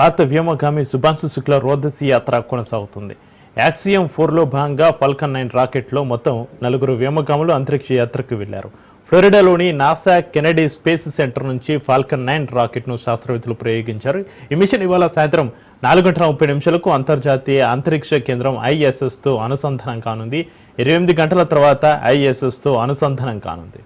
భారత వ్యోమగామి శుభాంశు శుక్ల రోదసి యాత్ర కొనసాగుతుంది. యాక్సియం ఫోర్లో భాగంగా ఫల్కన్ నైన్ రాకెట్లో మొత్తం నలుగురు వ్యోమగాములు అంతరిక్ష యాత్రకు వెళ్ళారు ఫ్లోరిడాలోని నాసా కెనడీ స్పేస్ సెంటర్ నుంచి ఫాల్కన్ నైన్ రాకెట్ను శాస్త్రవేత్తలు ప్రయోగించారు. ఈ మిషన్ ఇవాళ సాయంత్రం నాలుగు గంటల ముప్పై నిమిషాలకు అంతర్జాతీయ అంతరిక్ష కేంద్రం ఐఎస్ఎస్తో అనుసంధానం కానుంది. ఇరవై ఎనిమిది గంటల తర్వాత ఐఎస్ఎస్తో అనుసంధానం కానుంది.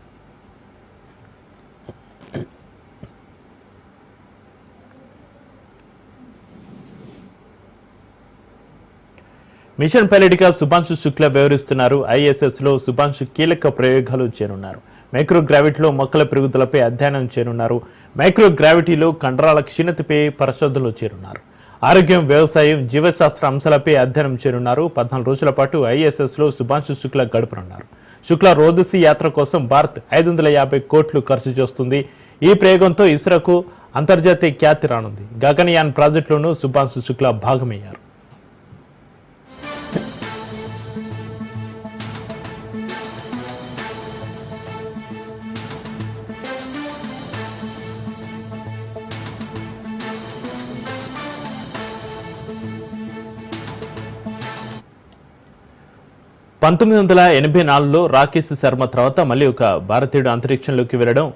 మిషన్ పైలట్గా సుభాంశు శుక్ల వ్యవహరిస్తున్నారు ఐఎస్ఎస్లో సుభాంశు కీలక ప్రయోగాలు చేరున్నారు మైక్రో గ్రావిటీలో మొక్కల పెరుగుదలపై అధ్యయనం చేరున్నారు మైక్రో గ్రావిటీలో కండరాల క్షీణతపై పరిశోధనలు చేరున్నారు. ఆరోగ్యం వ్యవసాయం జీవశాస్త్ర అంశాలపై అధ్యయనం చేరున్నారు పద్నాలుగు రోజుల పాటు ఐఎస్ఎస్లో సుభాంశు శుక్ల గడపనున్నారు. శుక్ల రోదసి యాత్ర కోసం భారత్ ఐదు వందల యాభై కోట్లు ఖర్చు చేస్తుంది. ఈ ప్రయోగంతో ఇస్రోకు అంతర్జాతీయ ఖ్యాతి రానుంది. గగనయాన్ ప్రాజెక్టులోనూ సుభాంశు శుక్ల భాగమయ్యారు. పంతొమ్మిది వందల ఎనభై నాలుగులో రాకేష్ శర్మ తర్వాత మళ్ళీ ఒక భారతీయుడు అంతరిక్షంలోకి వెళ్ళడం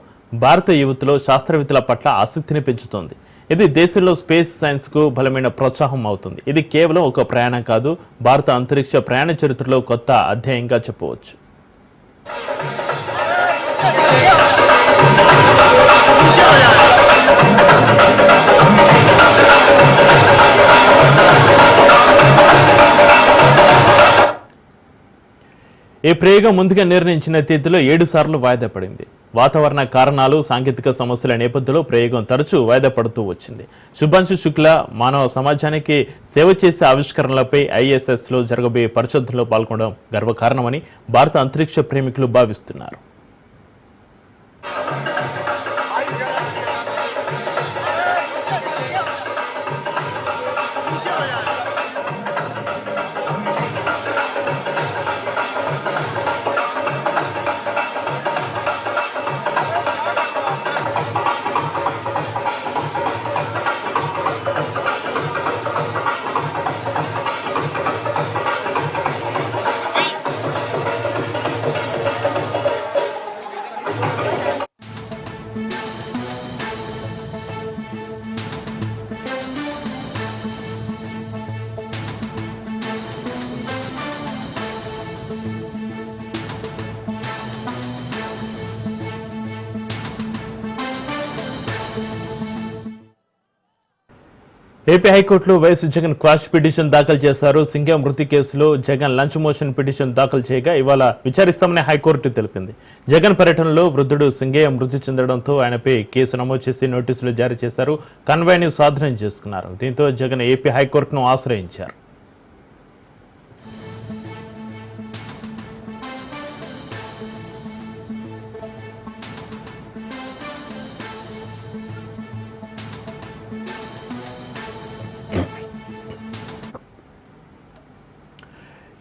భారత యువతలో శాస్త్రవేత్తల పట్ల ఆసక్తిని పెంచుతోంది. ఇది దేశంలో స్పేస్ సైన్స్కు బలమైన ప్రోత్సాహం అవుతుంది. ఇది కేవలం ఒక ప్రయాణం కాదు భారత అంతరిక్ష ప్రయాణ చరిత్రలో కొత్త అధ్యాయంగా చెప్పవచ్చు. ఈ ప్రయోగం ముందుగా నిర్ణయించిన తేదీలో ఏడు సార్లు వాయిదా పడింది. వాతావరణ కారణాలు సాంకేతిక సమస్యల నేపథ్యంలో ప్రయోగం తరచూ వాయిదా పడుతూ వచ్చింది. శుభాంశు శుక్ల మానవ సమాజానికి సేవ చేసే ఆవిష్కరణలపై ఐఎస్ఎస్లో జరగబోయే పరిశోధనలో పాల్గొనడం గర్వకారణమని భారత అంతరిక్ష ప్రేమికులు భావిస్తున్నారు. ఏపీ హైకోర్టులో వైఎస్ జగన్ క్వాష్ పిటిషన్ దాఖలు చేశారు. సింగం మృతి కేసులో జగన్ లంచ్ మోషన్ పిటిషన్ దాఖలు చేయగా ఇవాళ విచారిస్తామని హైకోర్టు తెలిపింది. జగన్ పర్యటనలో వృద్ధుడు సింగయ్య మృతి చెందడంతో ఆయనపై కేసు నమోదు చేసి నోటీసులు జారీ చేశారు. కన్వాయ్ని స్వాధీనం చేసుకున్నారు. దీంతో జగన్ ఏపీ హైకోర్టును ఆశ్రయించారు.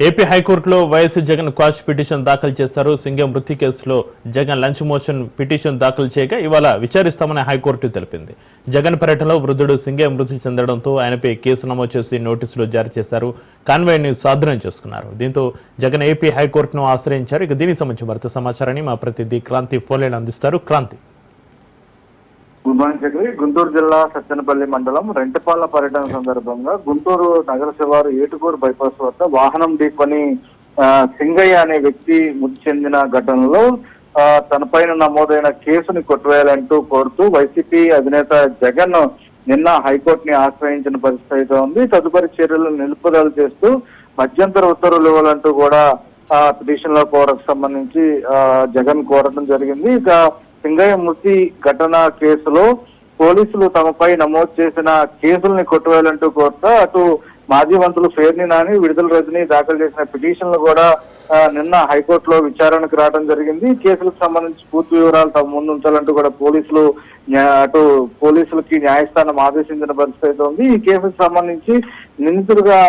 ఏపీ హైకోర్టులో వైఎస్ జగన్ క్వాష్ పిటిషన్ దాఖలు చేశారు. సింగం మృతి కేసులో జగన్ లంచ్ మోషన్ పిటిషన్ దాఖలు చేయగా ఇవాళ విచారిస్తామని హైకోర్టు తెలిపింది. జగన్ పర్యటనలో వృద్ధుడు సింగే మృతి చెందడంతో ఆయనపై కేసు నమోదు చేసి నోటీసులు జారీ చేశారు. కాన్వాయ్ని స్వాధీనం చేసుకున్నారు. దీంతో జగన్ ఏపీ హైకోర్టును ఆశ్రయించారు. ఇక దీనికి సంబంధించి మరింత సమాచారాన్ని మా ప్రతినిధి క్రాంతి ఫోన్లైన్ అందిస్తారు. క్రాంతి. గుడ్ మార్నింగ్ చక్రి గుంటూరు జిల్లా సత్తెనపల్లి మండలం రెంటపాల పర్యటన సందర్భంగా గుంటూరు నగర శివారు ఏటుకూరు బైపాస్ వద్ద వాహనం ఢీకొని సింగయ్య అనే వ్యక్తి మృతి చెందిన ఘటనలో తనపైన నమోదైన కేసుని కొట్టివేయాలంటూ కోరుతూ వైసీపీ అధినేత జగన్ నిన్న హైకోర్టుని ఆశ్రయించిన పరిస్థితి అయితే ఉంది. తదుపరి చర్యలు నిలుపుదల చేస్తూ మధ్యంతర ఉత్తర్వులు ఇవ్వాలంటూ కూడా పిటిషన్లో కోరకు సంబంధించి జగన్ కోరడం జరిగింది. ఇక సింగయ్య మృతి ఘటన కేసులో పోలీసులు తమపై నమోదు చేసిన కేసుల్ని కొట్టువేయాలంటూ కోరుతా అటు మాజీ మంత్రులు పేర్ని నాని విడుదల రజని దాఖలు చేసిన పిటిషన్లు కూడా నిన్న హైకోర్టులో విచారణకు రావడం జరిగింది. కేసులకు సంబంధించి పూర్తి వివరాలు తమ ముందు ఉంచాలంటూ కూడా పోలీసులు అటు పోలీసులకి న్యాయస్థానం ఆదేశించిన పరిస్థితి అయితే ఉంది. ఈ కేసుకు సంబంధించి నిందితుడుగా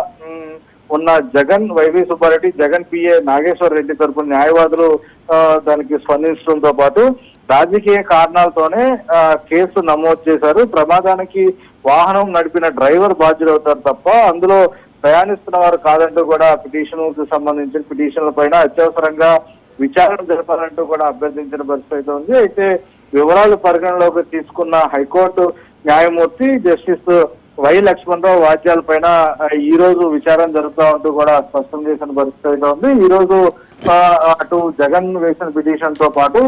ఉన్న జగన్ వైవి సుబ్బారెడ్డి జగన్ పిఏ నాగేశ్వర రెడ్డి తరపున న్యాయవాదులు దానికి స్పందించడంతో పాటు రాజకీయ కారణాలతోనే కేసు నమోదు చేశారు. ప్రమాదానికి వాహనం నడిపిన డ్రైవర్ బాధ్యులు అవుతారు తప్ప అందులో ప్రయాణిస్తున్న వారు కాదంటూ కూడా పిటిషన్కు సంబంధించిన పిటిషన్ల పైన అత్యవసరంగా విచారణ జరపాలంటూ కూడా అభ్యర్థించిన పరిస్థితి అయితే ఉంది. అయితే వివరాలు పరిగణలోకి తీసుకున్న హైకోర్టు న్యాయమూర్తి జస్టిస్ వై లక్ష్మణరావు వాద్యాల పైన ఈ రోజు విచారణ జరుపుతా ఉంటూ కూడా స్పష్టం చేసిన పరిస్థితి అయితే ఉంది. ఈ రోజు అటు జగన్ వేసిన పిటిషన్తో పాటు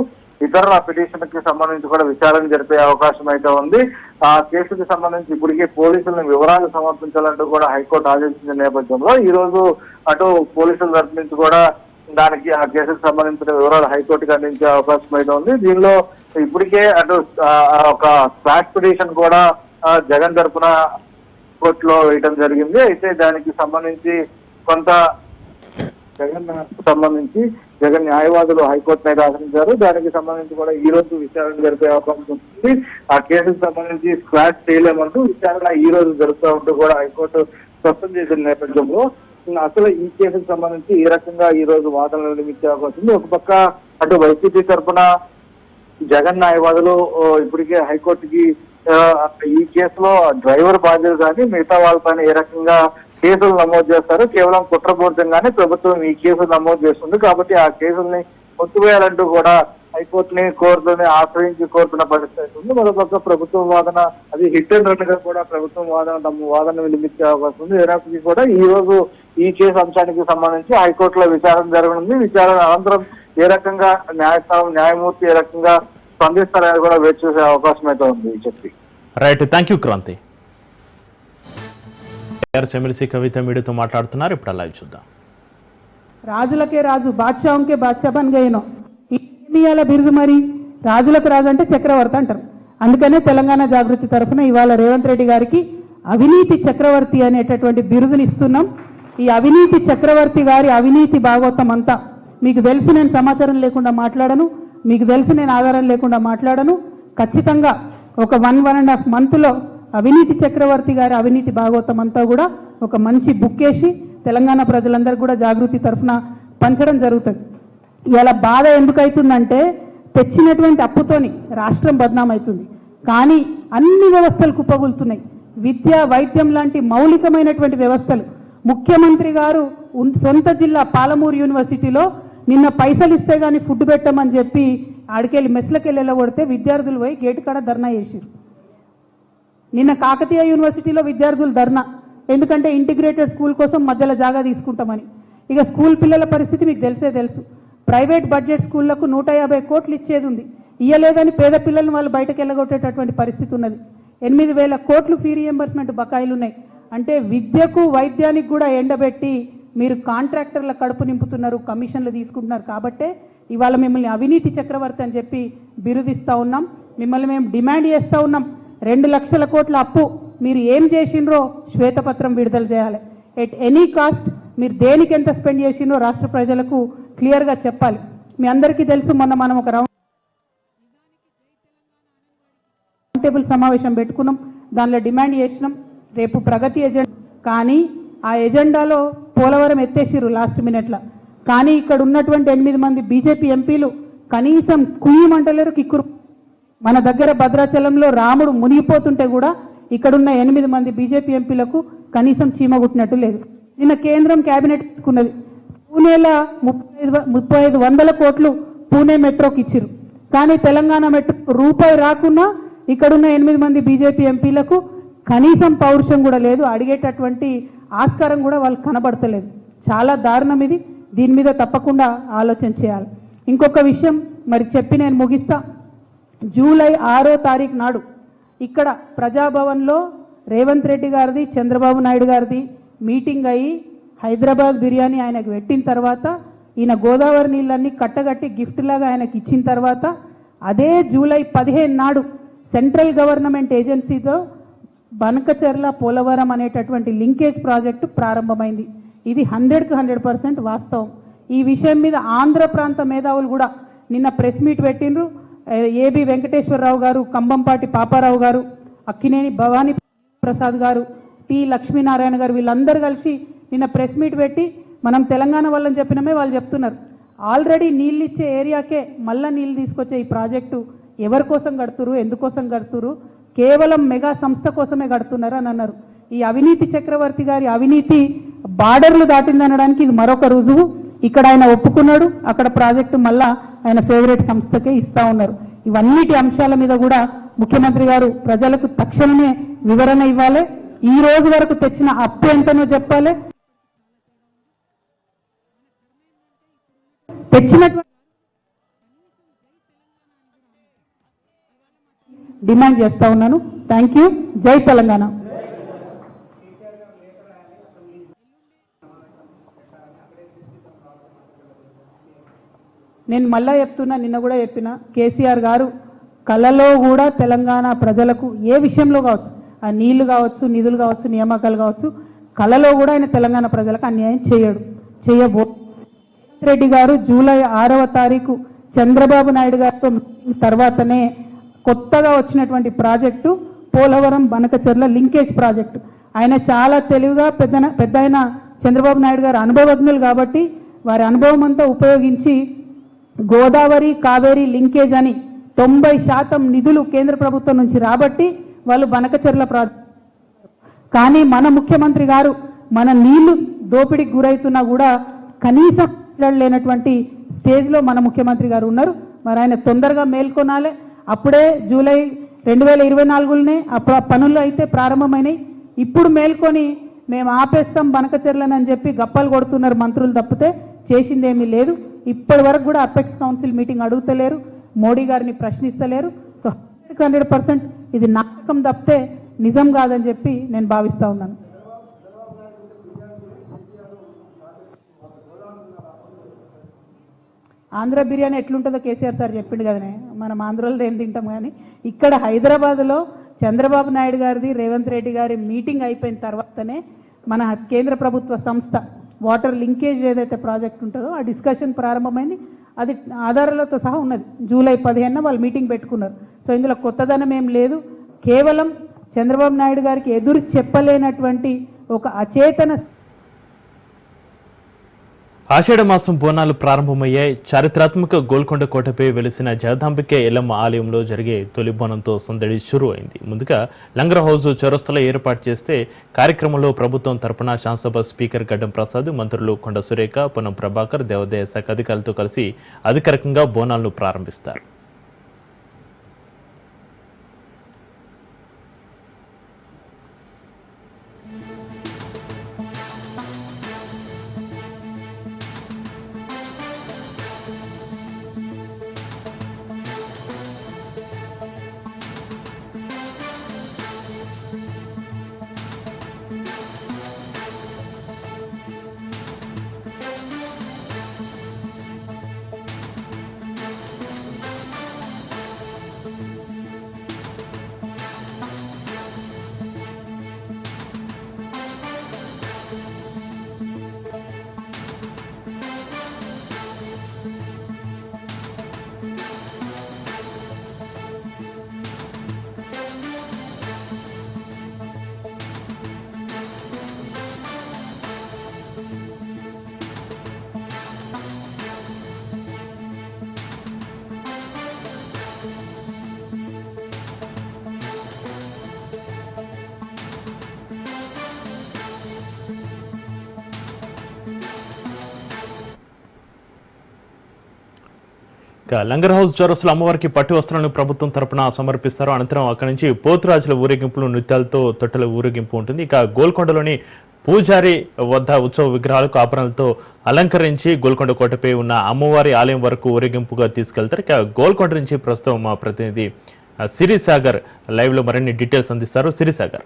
ఇతరుల పిటిషన్కి సంబంధించి కూడా విచారణ జరిపే అవకాశం అయితే ఉంది. ఆ కేసుకి సంబంధించి ఇప్పటికే పోలీసులను వివరాలు సమర్పించాలంటూ కూడా హైకోర్టు ఆదేశించిన నేపథ్యంలో ఈ రోజు అటు పోలీసుల తరఫు నుంచి కూడా దానికి ఆ కేసుకు సంబంధించిన వివరాలు హైకోర్టుకి అందించే అవకాశం అయితే ఉంది. దీనిలో ఇప్పటికే అటు ఒక ఫ్లాట్ పిటిషన్ కూడా జగన్ తరపున కోర్టులో వేయడం జరిగింది. అయితే దానికి సంబంధించి కొంత జగన్ సంబంధించి జగన్ న్యాయవాదులు హైకోర్టు మీద ఆశ్రయించారు. దానికి సంబంధించి కూడా ఈ రోజు విచారణ జరిపే అవకాశం ఉంటుంది ఆ కేసుకు సంబంధించి స్క్వాష్ చేయలేమంటూ విచారణ ఈ రోజు జరుపుతూ ఉంటూ కూడా హైకోర్టు స్పష్టం చేసిన నేపథ్యంలో అసలు ఈ కేసుకు సంబంధించి ఏ రకంగా ఈ రోజు వాదనలు నిర్మించే అవకాశం ఉంది? ఒక పక్క అటు వైసీపీ తరఫున జగన్ న్యాయవాదులు ఇప్పటికే హైకోర్టుకి ఈ కేసులో డ్రైవర్ బాధ్యత కానీ మిగతా వాళ్ళపైన ఏ రకంగా కేసులు నమోదు చేస్తారు. కేవలం కుట్రపూరితంగానే ప్రభుత్వం ఈ కేసులు నమోదు చేస్తుంది. కాబట్టి ఆ కేసుల్ని కొట్టివేయాలంటూ కూడా హైకోర్టుని కోర్టుని ఆశ్రయించి కోరుతున్న పరిస్థితి ఉంది. మరోపక్క ప్రభుత్వం వాదన అది హిట్ అండ్ రన్గా కూడా ప్రభుత్వం వాదన తమ వాదన వినిపించే అవకాశం ఉంది. ఏనాటికి కూడా ఈ రోజు ఈ కేసు అంశానికి సంబంధించి హైకోర్టులో విచారణ జరగనుంది. విచారణ అనంతరం ఏ రకంగా న్యాయస్థానం న్యాయమూర్తి ఏ రకంగా స్పందిస్తారని కూడా వేచి చూసే అవకాశం అయితే ఉంది చెప్పి right. Thank you Kranthi. TRS MLC Kavitha మీడియాతో మాట్లాడుతున్నారు. ఇప్పుడు అలా చూద్దాం. రాజులకే రాజు బాద్షాంకే బాద్షా బన్ గయను. ఇవాళ బిరుదు మరి? రాజులకు రాజు అంటే చక్రవర్తి అంటారు. అందుకనే తెలంగాణ జాగృతి తరఫున ఇవాళ రేవంత్ రెడ్డి గారికి అవినీతి చక్రవర్తి అనేటటువంటి బిరుదుని ఇస్తున్నాం. ఈ అవినీతి చక్రవర్తి గారి అవినీతి భాగవతం అంతా మీకు తెలుసు నేను సమాచారం లేకుండా మాట్లాడను. మీకు తెలుసు నేను ఆధారం లేకుండా మాట్లాడను. ఖచ్చితంగా ఒక వన్ వన్ అండ్ హాఫ్ మంత్లో అవినీతి చక్రవర్తి గారి అవినీతి భాగవతం అంతా కూడా ఒక మంచి బుక్ వేసి తెలంగాణ ప్రజలందరికీ కూడా జాగృతి తరఫున పంచడం జరుగుతుంది. ఇలా బాధ ఎందుకైతుందంటే తెచ్చినటువంటి అప్పుతోని రాష్ట్రం బద్నామవుతుంది కానీ అన్ని వ్యవస్థలు కుప్పగొలుతున్నాయి విద్య వైద్యం లాంటి మౌలికమైనటువంటి వ్యవస్థలు. ముఖ్యమంత్రి గారు ఉన్- సొంత జిల్లా పాలమూరు యూనివర్సిటీలో నిన్న పైసలు ఇస్తే కానీ ఫుడ్ పెట్టమని చెప్పి ఆడికెళ్ళి మెస్లకెళ్ళి వెళ్ళగొడితే విద్యార్థులు పోయి గేటు కాడ ధర్నా చేసిరు నిన్న కాకతీయ యూనివర్సిటీలో విద్యార్థులు ధర్నా. ఎందుకంటే ఇంటిగ్రేటెడ్ స్కూల్ కోసం మధ్యలో జాగా తీసుకుంటామని. ఇక స్కూల్ పిల్లల పరిస్థితి మీకు తెలిసే తెలుసు. ప్రైవేట్ బడ్జెట్ స్కూళ్ళకు నూట యాభై కోట్లు ఇచ్చేది ఉంది. ఇయ్యలేదని పేద పిల్లల్ని వాళ్ళు బయటకు వెళ్ళగొట్టేటటువంటి పరిస్థితి ఉన్నది. ఎనిమిది వేల కోట్లు ఫీ రియంబర్స్మెంట్ బకాయిలు ఉన్నాయి అంటే విద్యకు వైద్యానికి కూడా ఎండబెట్టి మీరు కాంట్రాక్టర్ల కడుపు నింపుతున్నారు కమిషన్లు తీసుకుంటున్నారు కాబట్టే ఇవాళ మిమ్మల్ని అవినీతి చక్రవర్తి అని చెప్పి బిరుదిస్తూ ఉన్నాం. మిమ్మల్ని మేము డిమాండ్ చేస్తూ ఉన్నాం. రెండు లక్షల కోట్ల అప్పు మీరు ఏం చేసిండ్రో శ్వేతపత్రం విడుదల చేయాలి. ఎట్ ఎనీ కాస్ట్ మీరు దేనికి ఎంత స్పెండ్ చేసిండ్రో రాష్ట్ర ప్రజలకు క్లియర్గా చెప్పాలి. మీ అందరికీ తెలుసు మొన్న మనం ఒక రౌండ్ టేబుల్ సమావేశం పెట్టుకున్నాం. దానిలో డిమాండ్ చేసినాం. రేపు ప్రగతి ఎజెండా. కానీ ఆ ఎజెండాలో పోలవరం ఎత్తేసిర్రు లాస్ట్ మినిట్లో కానీ ఇక్కడ ఉన్నటువంటి ఎనిమిది మంది బీజేపీ ఎంపీలు కనీసం కుయ్యమంటలేరు కిక్కురు మన దగ్గర భద్రాచలంలో రాముడు మునిగిపోతుంటే కూడా ఇక్కడున్న ఎనిమిది మంది బీజేపీ ఎంపీలకు కనీసం చీమ కుట్టినట్టు లేదు. నిన్న కేంద్రం కేబినెట్ తీసుకున్నది పూణేల ముప్పై ఐదు ముప్పై ఐదు వందల కోట్లు పూణే మెట్రోకి ఇచ్చిరు కానీ తెలంగాణ మెట్రో రూపాయి రాకున్నా ఇక్కడున్న ఎనిమిది మంది బీజేపీ ఎంపీలకు కనీసం పౌరుషం కూడా లేదు. అడిగేటటువంటి ఆస్కారం కూడా వాళ్ళు కనబడతలేదు. చాలా దారుణం ఇది. దీని మీద తప్పకుండా ఆలోచన చేయాలి. ఇంకొక విషయం మరి చెప్పి నేను ముగిస్తా. జూలై ఆరో తారీఖు నాడు ఇక్కడ ప్రజాభవన్లో రేవంత్ రెడ్డి గారిది చంద్రబాబు నాయుడు గారిది మీటింగ్ అయ్యి హైదరాబాద్ బిర్యానీ ఆయనకు పెట్టిన తర్వాత ఈయన గోదావరి నీళ్ళన్నీ కట్టగట్టి గిఫ్ట్ లాగా ఆయనకి ఇచ్చిన తర్వాత అదే జూలై పదిహేను నాడు సెంట్రల్ గవర్నమెంట్ ఏజెన్సీతో బనకచెర్ల పోలవరం అనేటటువంటి లింకేజ్ ప్రాజెక్టు ప్రారంభమైంది. ఇది హండ్రెడ్కి హండ్రెడ్ పర్సెంట్ వాస్తవం. ఈ విషయం మీద ఆంధ్ర ప్రాంత మేధావులు కూడా నిన్న ప్రెస్ మీట్ పెట్టిండ్రు. ఏబి వెంకటేశ్వరరావు గారు కంబంపాటి పాపారావు గారు అక్కినేని భవానీ ప్రసాద్ గారు టి లక్ష్మీనారాయణ గారు వీళ్ళందరూ కలిసి నిన్న ప్రెస్ మీట్ పెట్టి మనం తెలంగాణ వాళ్ళని చెప్పినమే వాళ్ళు చెప్తున్నారు. ఆల్రెడీ నీళ్ళు ఇచ్చే ఏరియాకే మళ్ళా నీళ్ళు తీసుకొచ్చే ఈ ప్రాజెక్టు ఎవరి కోసం కడుతురు ఎందుకోసం కడుతురు కేవలం మెగా సంస్థ కోసమే కడుతున్నారు అని అన్నారు. ఈ అవినీతి చక్రవర్తి గారి అవినీతి బార్డర్లు దాటిందనడానికి ఇది మరొక రుజువు. ఇక్కడ ఆయన ఒప్పుకున్నాడు అక్కడ ప్రాజెక్టు మళ్ళా ఆయన ఫేవరెట్ సంస్థకే ఇస్తా ఉన్నారు. ఇవన్నిటి అంశాల మీద కూడా ముఖ్యమంత్రి గారు ప్రజలకు తక్షణమే వివరణ ఇవ్వాలి. ఈ రోజు వరకు తెచ్చిన అప్పు ఎంతనో చెప్పాలి. తెచ్చినటువంటి డిమాండ్ చేస్తా ఉన్నాను. థ్యాంక్ యూ జై తెలంగాణ. నేను మళ్ళా చెప్తున్నా నిన్న కూడా చెప్పిన కేసీఆర్ గారు కళలో కూడా తెలంగాణ ప్రజలకు ఏ విషయంలో కావచ్చు ఆ నీళ్ళు కావచ్చు నిధులు కావచ్చు నియామకాలు కావచ్చు కళలో కూడా ఆయన తెలంగాణ ప్రజలకు అన్యాయం చేయడు చేయబో రెడ్డి గారు జూలై ఆరవ తారీఖు చంద్రబాబు నాయుడు గారితో తర్వాతనే కొత్తగా వచ్చినటువంటి project Polavaram Banakacherla linkage project. ఆయన చాలా తెలివిగా పెద్ద పెద్ద చంద్రబాబు నాయుడు గారు అనుభవజ్ఞులు కాబట్టి వారి అనుభవం అంతా ఉపయోగించి గోదావరి కావేరి లింకేజ్ అని తొంభై శాతం నిధులు కేంద్ర ప్రభుత్వం నుంచి రాబట్టి వాళ్ళు బనకచెర్ల ప్రా కానీ మన ముఖ్యమంత్రి గారు మన నీళ్ళు దోపిడీకి గురవుతున్నా కూడా కనీసం లేనటువంటి స్టేజ్లో మన ముఖ్యమంత్రి గారు ఉన్నారు. మరి ఆయన తొందరగా మేల్కొనాలి. అప్పుడే జూలై రెండు వేల ఇరవై నాలుగులోనే ఆ పనులు అయితే ప్రారంభమైనాయి. ఇప్పుడు మేల్కొని మేము ఆపేస్తాం బనకచెర్లని అని చెప్పి గప్పలు కొడుతున్నారు మంత్రులు తప్పితే చేసిందేమీ లేదు. ఇప్పటి వరకు కూడా అపెక్స్ కౌన్సిల్ మీటింగ్ అడుగుతలేరు మోడీ గారిని ప్రశ్నిస్తలేరు. సో హండ్రెడ్ పర్సెంట్ ఇది నాటకం తప్పితే నిజం కాదని చెప్పి నేను భావిస్తూ ఉన్నాను. ఆంధ్ర బిర్యానీ ఎట్లుంటుందో కేసీఆర్ సార్ చెప్పిండు కదనే మనం ఆంధ్రలో ఏం తింటాం కానీ ఇక్కడ హైదరాబాద్లో చంద్రబాబు నాయుడు గారిది రేవంత్ రెడ్డి గారి మీటింగ్ అయిపోయిన తర్వాతనే మన కేంద్ర ప్రభుత్వ సంస్థ వాటర్ లింకేజ్ ఏదైతే ప్రాజెక్ట్ ఉంటుందో ఆ డిస్కషన్ ప్రారంభమైంది. అది ఆధారాలతో సహా ఉన్నది. జూలై పదిహేనున వాళ్ళు మీటింగ్ పెట్టుకున్నారు. సో ఇందులో కొత్తదనం ఏం లేదు. కేవలం చంద్రబాబు నాయుడు గారికి ఎదురు చెప్పలేనటువంటి ఒక అచేతన ఆషాఢ మాసం బోనాలు ప్రారంభమయ్యాయి. చారిత్రాత్మక గోల్కొండ కోటపై వెలిసిన జగదాంబికే ఎల్లమ్మ ఆలయంలో జరిగే తొలి బోనంతో సందడి షురు అయింది ముందుగా లంగర్ హౌస్ చౌరస్తలో ఏర్పాటు చేస్తే కార్యక్రమంలో ప్రభుత్వం తరపున శాసనసభ స్పీకర్ గడ్డం ప్రసాద్ మంత్రులు కొండ సురేఖ పొన్నం ప్రభాకర్ దేవాదాయ శాఖ అధికారులతో కలిసి అధికారికంగా బోనాలను ప్రారంభిస్తారు. లంగర్ హౌస్ చౌరస్లో అమ్మవారికి పట్టు వస్త్రాలను ప్రభుత్వం తరపున సమర్పిస్తారు. అనంతరం అక్కడి నుంచి పోతురాజుల ఊరేగింపులు నృత్యాలతో తొట్టెల ఊరేగింపు ఉంటుంది. ఇక గోల్కొండలోని పూజారి వద్ద ఉత్సవ విగ్రహాలకు ఆభరణలతో అలంకరించి గోల్కొండ కోటపై ఉన్న అమ్మవారి ఆలయం వరకు ఊరేగింపుగా తీసుకెళ్తారు. ఇక గోల్కొండ నుంచి ప్రస్తుతం మా ప్రతినిధి సిరిసాగర్ లైవ్లో మరిన్ని డీటెయిల్స్ అందిస్తారు. సిరిసాగర్.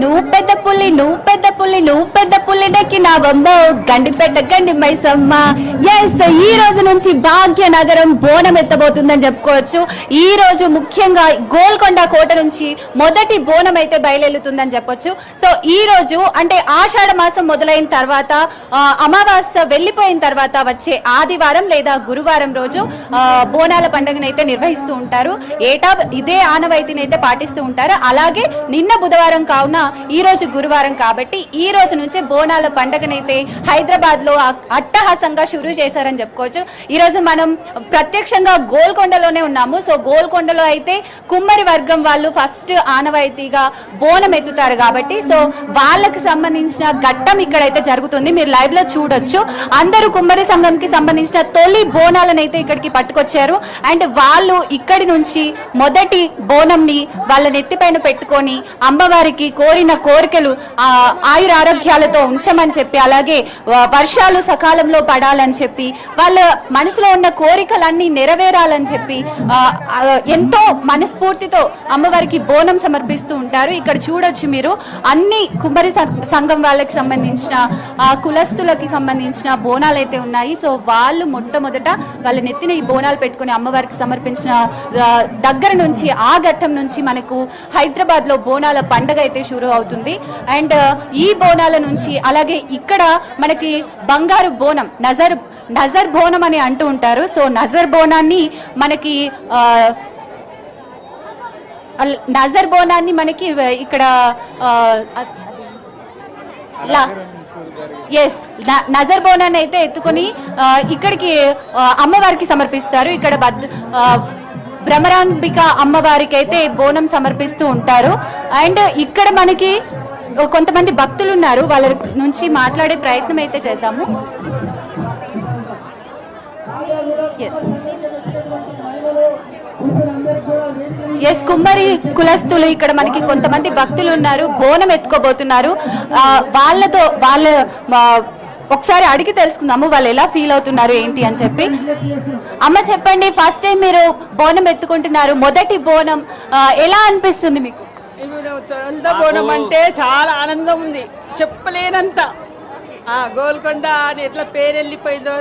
నువ్వు పెద్ద పుల్లి నువ్వు పెద్ద పుల్లి నువ్వు పెద్ద పుల్లి నెక్కినావమ్మో గండి పెద్ద గండి మైసమ్మ. ఎస్ ఈ రోజు నుంచి భాగ్యనగరం బోనం ఎత్తబోతుందని చెప్పుకోవచ్చు. ఈ రోజు ముఖ్యంగా గోల్కొండ కోట నుంచి మొదటి బోనం అయితే బయలుదేరుతుందని చెప్పొచ్చు. సో ఈ రోజు అంటే ఆషాఢ మాసం మొదలైన తర్వాత అమావాస్య వెళ్ళిపోయిన తర్వాత వచ్చే ఆదివారం లేదా గురువారం రోజు బోనాల పండుగను అయితే నిర్వహిస్తూ ఉంటారు. ఏటా ఇదే ఆనవాయితీని అయితే పాటిస్తూ ఉంటారు. అలాగే నిన్న బుధవారం కావున ఈ రోజు గురువారం కాబట్టి ఈ రోజు నుంచే బోనాల పండగనైతే హైదరాబాద్లో అట్టహాసంగా షురూ చేశారని చెప్పుకోవచ్చు. ఈ రోజు మనం ప్రత్యక్షంగా గోల్కొండలోనే ఉన్నాము. సో గోల్కొండలో అయితే కుమ్మరి వర్గం వాళ్ళు ఫస్ట్ ఆనవాయితీగా బోనం ఎత్తుతారు కాబట్టి సో వాళ్ళకి సంబంధించిన ఘట్టం ఇక్కడైతే జరుగుతుంది. మీరు లైవ్లో చూడొచ్చు. అందరూ కుమ్మరి సంఘంకి సంబంధించిన తొలి బోనాలను అయితే ఇక్కడికి పట్టుకొచ్చారు. అండ్ వాళ్ళు ఇక్కడి నుంచి మొదటి బోనంని వాళ్ళ నెత్తిపైన పెట్టుకొని అమ్మవారికి కోరిన కోరికలు ఆయుర ఆరోగ్యాలతో ఉంచమని చెప్పి అలాగే వర్షాలు సకాలంలో పడాలని చెప్పి వాళ్ళ మనసులో ఉన్న కోరికలన్నీ నెరవేరాలని చెప్పి ఎంతో మనస్ఫూర్తితో అమ్మవారికి బోనం సమర్పిస్తూ ఉంటారు. ఇక్కడ చూడొచ్చు మీరు అన్ని కుమ్మరి సంఘం వాళ్ళకి సంబంధించిన కులస్తులకి సంబంధించిన బోనాలు అయితే ఉన్నాయి. సో వాళ్ళు మొట్టమొదట వాళ్ళ నెత్తిన ఈ బోనాలు పెట్టుకుని అమ్మవారికి సమర్పించిన దగ్గర నుంచి ఆ ఘట్టం నుంచి మనకు హైదరాబాద్లో బోనాల పండగ అయితే షురూ అవుతుంది. అండ్ uh, ఈ బోనాల నుంచి అలాగే ఇక్కడ మనకి బంగారు బోనం నజర్ నజర్ బోనం అని అంటూ ఉంటారు. సో నజర్ బోనాన్ని మనకి uh, నజర్ బోనాన్ని మనకి uh, ఇక్కడ లా- ఎస్ నజర్ బోనాన్ని అయితే ఎత్తుకొని ఇక్కడికి అమ్మవారికి సమర్పిస్తారు. ఇక్కడ బద్ భ్రమరాంబిక అమ్మవారికి అయితే బోనం సమర్పిస్తూ ఉంటారు. అండ్ ఇక్కడ మనకి కొంతమంది భక్తులు ఉన్నారు. వాళ్ళ నుంచి మాట్లాడే ప్రయత్నం అయితే చేద్దాము. ఎస్ ఎస్ కుమ్మరి కులస్తులు ఇక్కడ మనకి కొంతమంది భక్తులు ఉన్నారు. బోనం ఎత్తుకోబోతున్నారు. వాళ్ళతో వాళ్ళ ఒకసారి అడిగి తెలుసుకుందాము వాళ్ళు ఎలా ఫీల్ అవుతున్నారు ఏంటి అని చెప్పి. అమ్మ చెప్పండి ఫస్ట్ టైం మీరు బోనం ఎత్తుకుంటున్నారు. మొదటి బోనం ఎలా అనిపిస్తుంది మీకు? ఇప్పుడు బోనం అంటే చాలా ఆనందం ఉంది. చెప్పలేనంత. గోల్కొండ అని ఎట్లా పేరు వెళ్ళిపోయిందో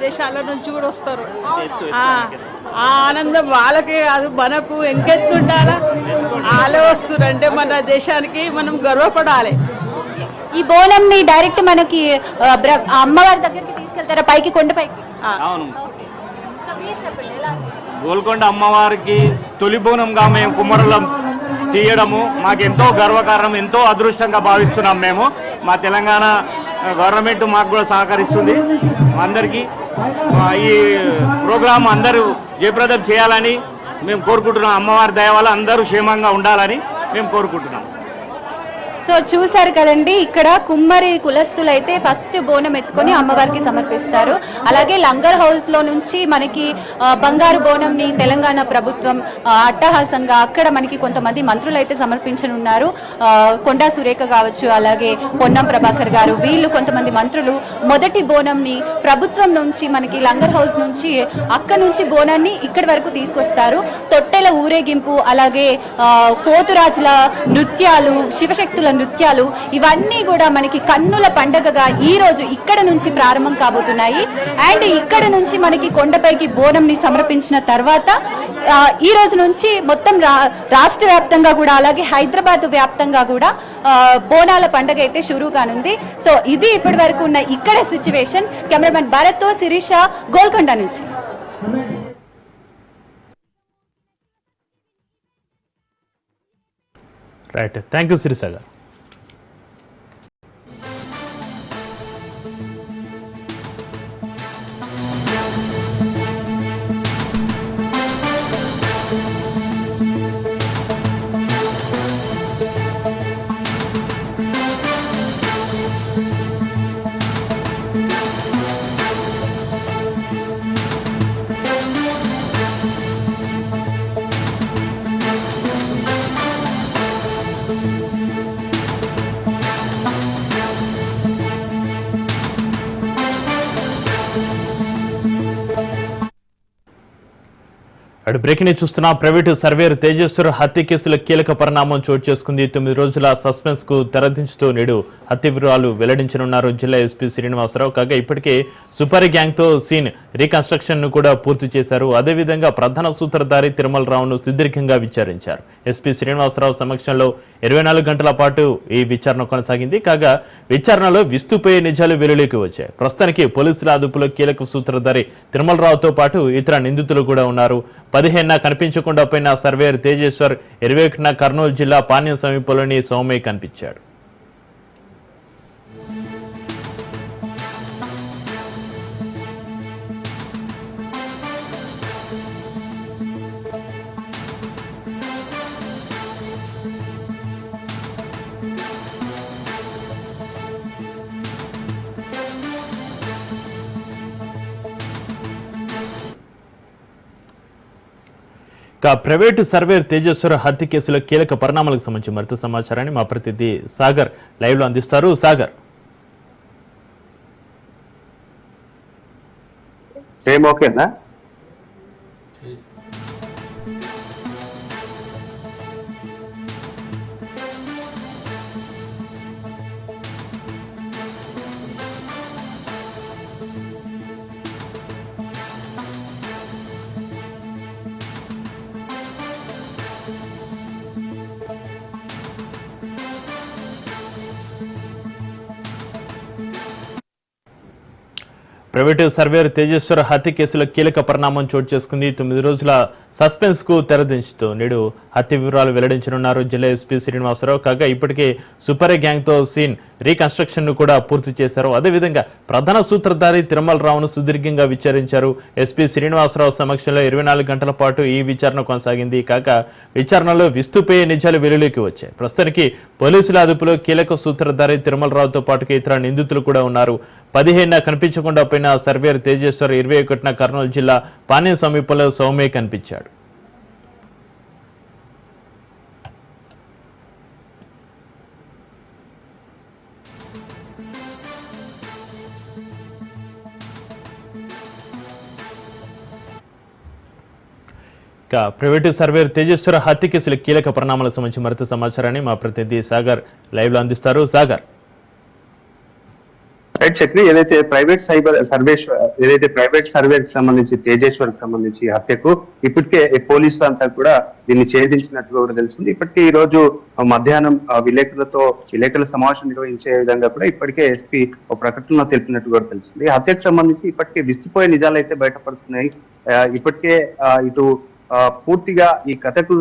దేశాల నుంచి కూడా వస్తారు. ఆ, ఆ ఆనందం వాళ్ళకే కాదు మనకు ఎంకెత్తుంటారా వాళ్ళే వస్తారు అంటే మన దేశానికి మనం గర్వపడాలి. ఈ బోనం ని డైరెక్ట్ మనకి అమ్మవారి దగ్గరికి తీసుకెళ్తారా? పైకి అవును. చెప్పండి ఎలా అనిపిస్తుంది? గోల్కొండ అమ్మవారికి తొలి బోనంగా మేము కుమ్మరులం తీయడము మాకెంతో గర్వకారణం ఎంతో అదృష్టంగా భావిస్తున్నాం మేము. మా తెలంగాణ గవర్నమెంట్ మాకు కూడా సహకరిస్తుంది. అందరికీ ఈ ప్రోగ్రాం అందరూ జయప్రదం చేయాలని మేము కోరుకుంటున్నాం. అమ్మవారి దయ వల్ల అందరూ క్షేమంగా ఉండాలని మేము కోరుకుంటున్నాం. సో చూసారు కదండి ఇక్కడ కుమ్మరి కులస్తులు అయితే ఫస్ట్ బోనం ఎత్తుకొని అమ్మవారికి సమర్పిస్తారు. అలాగే లంగర్ హౌస్లో నుంచి మనకి బంగారు బోనంని తెలంగాణ ప్రభుత్వం అట్టహాసంగా అక్కడ మనకి కొంతమంది మంత్రులు అయితే సమర్పించనున్నారు కొండా సురేఖ కావచ్చు అలాగే పొన్నం ప్రభాకర్ గారు వీళ్ళు కొంతమంది మంత్రులు మొదటి బోనంని ప్రభుత్వం నుంచి మనకి లంగర్ హౌస్ నుంచి అక్కడ నుంచి బోనాన్ని ఇక్కడి వరకు తీసుకొస్తారు. తొట్టెల ఊరేగింపు అలాగే పోతురాజుల నృత్యాలు శివశక్తుల నృత్యాలు ఇవన్నీ కూడా మనకి కన్నుల పండగగా ఈ రోజు ఇక్కడ నుంచి ప్రారంభం కాబోతున్నాయి. అండ్ ఇక్కడ నుంచి మనకి కొండపైకి బోనంని సమర్పించిన తర్వాత ఈ రోజు నుంచి మొత్తం రా- రాష్ట్ర వ్యాప్తంగా కూడా అలాగే హైదరాబాద్ వ్యాప్తంగా కూడా బోనాల పండగ అయితే షురూ కానుంది. సో ఇది ఇప్పటి వరకు ఉన్న ఇక్కడ సిచ్యువేషన్. కెమెరామెన్ భరత్తో శిరీష గోల్కొండ నుంచి. రైట్ థ్యాంక్ యూ సిరిసా గారు అటు బ్రేకింగ్ చూస్తున్న చూస్తున్నా ప్రైవేటు సర్వేయర్ తేజేశ్వర్ హత్య కేసులో కీలక పరిణామం చోటు చేసుకుంది. తొమ్మిది రోజుల సస్పెన్స్కు తెరదించుతూ నేడు హత్య వివరాలు వెల్లడించనున్నారు జిల్లా ఎస్పీ శ్రీనివాసరావు. కాగా ఇప్పటికే సూపర్ గ్యాంగ్తో సీన్ రీకన్స్ట్రక్షన్ను కూడా పూర్తి చేశారు. అదేవిధంగా ప్రధాన సూత్రధారి తిరుమల రావును సుదీర్ఘంగా విచారించారు. ఎస్పీ శ్రీనివాసరావు సమక్షంలో ఇరవై నాలుగు గంటల పాటు ఈ విచారణ కొనసాగింది. కాగా విచారణలో విస్తుపోయే నిజాలు వెలుగులోకి వచ్చాయి. ప్రస్తుతానికి పోలీసుల అదుపులో కీలక సూత్రధారి తిరుమల రావుతో పాటు ఇతర నిందితులు కూడా ఉన్నారు. పదిహేనున కనిపించకుండా పోయిన సర్వేయర్ తేజేశ్వర్ ఇరవై ఒకటిన కర్నూలు జిల్లా పాణ్యం సమీపంలోని సౌమ్య కనిపించాడు. ప్రైవేటు సర్వేర్ తేజస్వర హత్య కేసులో కీలక పరిణామాలకు సంబంధించి మరింత సమాచారాన్ని మా ప్రతినిధి సాగర్ లైవ్లో అందిస్తారు. సాగర్. సేమ్ ఓకేనా ప్రైవేటు సర్వేర్ తేజేశ్వర హత్య కేసులో కీలక పరిణామం చోటు చేసుకుంది. తొమ్మిది రోజుల సస్పెన్స్కు తెరదించుతూ నేడు హత్య వివరాలు వెల్లడించనున్నారు జిల్లా ఎస్పీ శ్రీనివాసరావు. కాగా ఇప్పటికే సూపర్ గ్యాంగ్తో సీన్ రీకన్స్ట్రక్షన్ను కూడా పూర్తి చేశారు. అదేవిధంగా ప్రధాన సూత్రధారి తిరుమల రావును సుదీర్ఘంగా విచారించారు. ఎస్పీ శ్రీనివాసరావు సమక్షంలో ఇరవై నాలుగు గంటల పాటు ఈ విచారణ కొనసాగింది. కాగా విచారణలో విస్తుపోయే నిజాలు వెలుగులోకి వచ్చాయి. ప్రస్తుతానికి పోలీసుల అదుపులో కీలక సూత్రధారి తిరుమలరావుతో పాటుగా ఇతర నిందితులు కూడా ఉన్నారు. పదిహేనున కనిపించకుండా పోయిన సర్వేర్ తేజేశ్వర్ ఇరవై ఒకటిన కర్నూలు జిల్లా పాణ్యం సమీపంలో సౌమ్య కనిపించాడు. ప్రైవేటు సర్వేర్ తేజేశ్వర హత్య కేసుల కీలక పరిణామాలకు సంబంధించి మరింత సమాచారాన్ని మా ప్రతినిధి సాగర్ లైవ్లో అందిస్తారు. సాగర్. రైట్ చక్రి ఏదైతే ప్రైవేట్ సైబర్ సర్వే ఏదైతే ప్రైవేట్ సర్వే కి సంబంధించి తేజేశ్వర్ సంబంధించి హత్యకు ఇప్పటికే పోలీసులు అంతా కూడా దీన్ని ఛేదించినట్టుగా కూడా తెలుస్తుంది. ఇప్పటికే ఈ రోజు మధ్యాహ్నం విలేకరులతో విలేకరుల సమావేశం నిర్వహించే విధంగా కూడా ఇప్పటికే ఎస్పీ ఒక ప్రకటనలో తెలిపినట్టు కూడా తెలుస్తుంది. హత్యకు సంబంధించి ఇప్పటికే విస్తుపోయే నిజాలు అయితే బయటపడుతున్నాయి. ఇప్పటికే ఇటు పూర్తిగా ఈ కథకు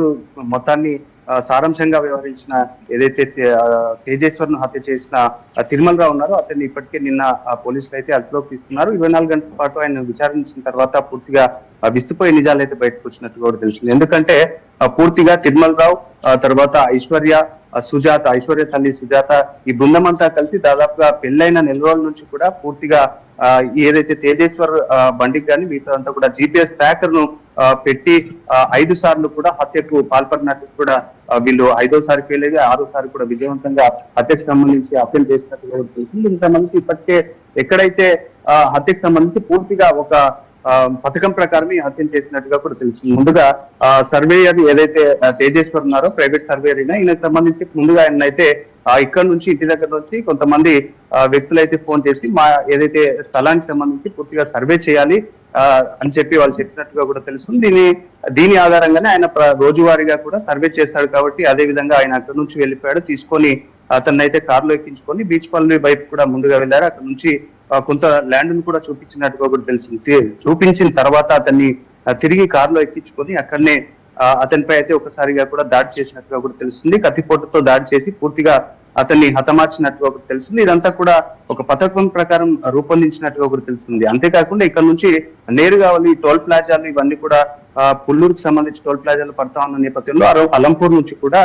మొత్తాన్ని సారాంశంగా వ్యవహరించిన ఏదైతే తేజేశ్వర్ను హత్య చేసిన తిరుమల తిరుమలరావు ఉన్నారో అతన్ని ఇప్పటికే నిన్న పోలీసులు అయితే అదుపులోకి తీసుకున్నారు. ఇరవై నాలుగు గంటల పాటు ఆయన విచారించిన తర్వాత పూర్తిగా విస్తుపోయే నిజాలు అయితే బయటకు వచ్చినట్టు కూడా తెలిసింది. ఎందుకంటే ఆ, పూర్తిగా తిరుమలరావు రావు తర్వాత ఐశ్వర్య సుజాత ఐశ్వర్య తల్లి సుజాత ఈ బృందం అంతా కలిసి దాదాపుగా పెళ్ళైన నెల రోజుల నుంచి కూడా పూర్తిగా ఏదైతే తేజేశ్వర్ ఆ, బండికి కానీ మిగతా అంతా కూడా జీపీఎస్ ట్రాకర్ను ఆ, పెట్టి ఐదు సార్లు కూడా హత్యకు పాల్పడినట్టు కూడా వీళ్ళు వీళ్ళు ఐదోసారి ఫెయిల్ అయ్యి ఆరోసారి కూడా విజయవంతంగా హత్యకు సంబంధించి అప్పీల్ చేసినట్టు తెలిసింది దీనికి ఇప్పటికే ఎక్కడైతే ఆ, హత్యకు సంబంధించి పూర్తిగా ఒక పథకం ప్రకారమే హత్యం చేసినట్టుగా కూడా తెలిసింది ముందుగా ఆ, సర్వేయర్ ఏదైతే తేజేశ్వర్ ఉన్నారో ప్రైవేట్ సర్వేయర్ అయినా ఈయనకు సంబంధించి ముందుగా ఆయన అయితే ఇక్కడ నుంచి ఇంటి దగ్గర నుంచి కొంతమంది వ్యక్తులు అయితే ఫోన్ చేసి మా ఏదైతే స్థలానికి సంబంధించి పూర్తిగా సర్వే చేయాలి అని చెప్పి వాళ్ళు చెప్పినట్టుగా కూడా తెలుస్తుంది. దీని దీని ఆధారంగానే ఆయన ప్ర- రోజువారీగా కూడా సర్వే చేశాడు కాబట్టి అదే విధంగా ఆయన అక్కడ నుంచి వెళ్ళిపోయాడు. తీసుకొని అతన్ని అయితే కారులో ఎక్కించుకొని బీచ్ పల్లి వైపు కూడా ముందుగా వెళ్ళారు. అక్కడ నుంచి కొంత ల్యాండ్ను కూడా చూపించినట్టుగా కూడా తెలిసింది చూపించిన తర్వాత అతన్ని తిరిగి కారులో ఎక్కించుకొని అక్కడనే అతనిపై అయితే ఒకసారిగా కూడా దాడి చేసినట్టుగా కూడా తెలుస్తుంది. కత్తిపోటుతో దాడి చేసి పూర్తిగా అతన్ని హతమార్చినట్టుగా కూడా తెలుస్తుంది. ఇదంతా కూడా ఒక పథకం ప్రకారం రూపొందించినట్టుగా కూడా తెలుస్తుంది. అంతేకాకుండా ఇక్కడ నుంచి నేరుగా వాళ్ళు ఈ టోల్ ప్లాజాలు ఇవన్నీ కూడా పుల్లూరుకు సంబంధించి టోల్ ప్లాజాలు పడతా ఉన్న నేపథ్యంలో అలంపూర్ నుంచి కూడా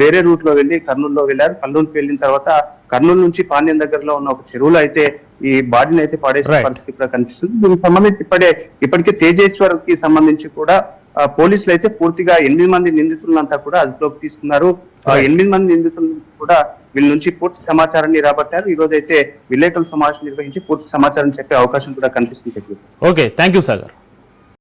వేరే రూట్లో వెళ్ళి కర్నూలులో వెళ్ళారు. కర్నూలుకి వెళ్ళిన తర్వాత కర్నూలు నుంచి పాండ్యం దగ్గరలో ఉన్న ఒక చెరువులో అయితే ఈ బాడీని అయితే పడేసిన. పరిస్థితి కూడా కనిపిస్తుంది. దీనికి సంబంధించి ఇప్పుడే ఇప్పటికే తేజేశ్వర్కి సంబంధించి కూడా పోలీసులు అయితే పూర్తిగా ఎనిమిది మంది నిందితులంతా కూడా అదుపులోకి తీసుకున్నారు. ఎనిమిది మంది నిందితుల కూడా వీళ్ళ నుంచి పూర్తి సమాచారాన్ని రాబట్టారు ఈ రోజు అయితే విలేకరుల సమావేశం నిర్వహించి పూర్తి సమాచారం చెప్పే అవకాశం కూడా కనిపిస్తుంది. Okay thank you Sagar